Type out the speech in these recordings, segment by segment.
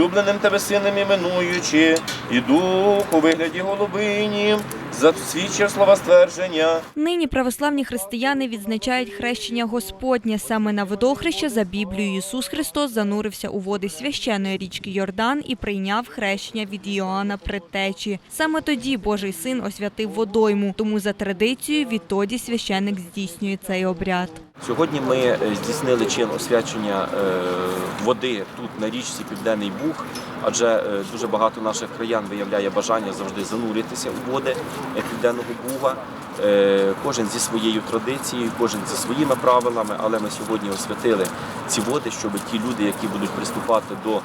улюбленим тебе сином іменуючи, і дух у вигляді голубині, засвідчив слова ствердження. Нині православні християни відзначають хрещення Господнє. Саме на водохреще за Біблією Ісус Христос занурився у води священої річки Йордан і прийняв хрещення від Іоанна Предтечі. Саме тоді Божий син освятив водойму, тому за традицією відтоді священик здійснює цей обряд. Сьогодні ми е, здійснили чин освячення е, води тут на річці Південний Буг, адже е, дуже багато наших краян виявляє бажання завжди зануритися у води Південного Буга. Кожен зі своєю традицією, кожен зі своїми правилами, але ми сьогодні освятили ці води, щоб ті люди, які будуть приступати до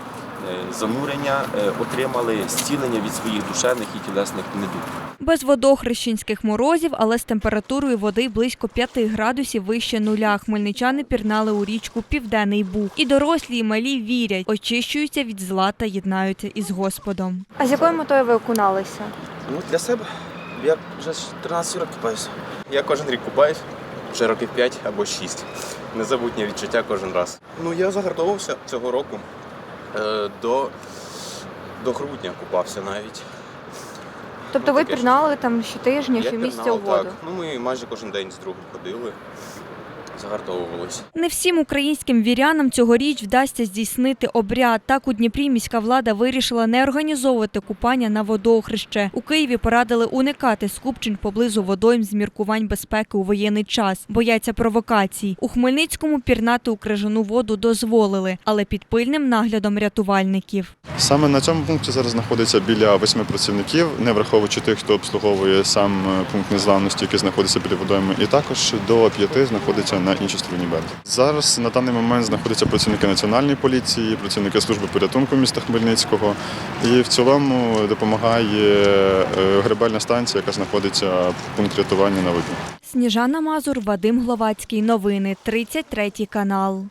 занурення, е, отримали зцілення від своїх душевних і тілесних недуг. Без водохрещенських морозів, але з температурою води близько 5 градусів вище нуля. Хмельничани пірнали у річку Південний Буг. І дорослі, і малі вірять, очищуються від зла та єднаються із Господом. А з якою метою ви окуналися? Ну, для себе. Я вже з 13 років купаюся. Я кожен рік купаюсь, вже років 5 або 6. Незабутнє відчуття кожен раз. Ну, я загартовувався цього року. Е, до, до грудня купався навіть. Тобто ви таке пірнали там щотижня, Я щомісяця у пірнав, воду? Так. Ну, ми майже кожен день з другом ходили, загартовувалися. Не всім українським вірянам цьогоріч вдасться здійснити обряд. Так у Дніпрі міська влада вирішила не організовувати купання на водохреще. У Києві порадили уникати скупчень поблизу водойм з міркувань безпеки у воєнний час. Бояться провокацій. У Хмельницькому пірнати у крижану воду дозволили, але під пильним наглядом рятувальників. Саме на цьому пункті зараз знаходиться біля восьми працівників, не враховуючи тих, хто обслуговує сам е, пункт незламності, який знаходиться біля водойми, і також до п'яти знаходиться на іншій стороні берега. Зараз на даний момент знаходяться працівники національної поліції, працівники служби порятунку міста Хмельницького, і в цілому допомагає е, гребельна станція, яка знаходиться в пункт рятування на воді. Сніжана Мазур, Вадим Гловацький. Новини 33 канал.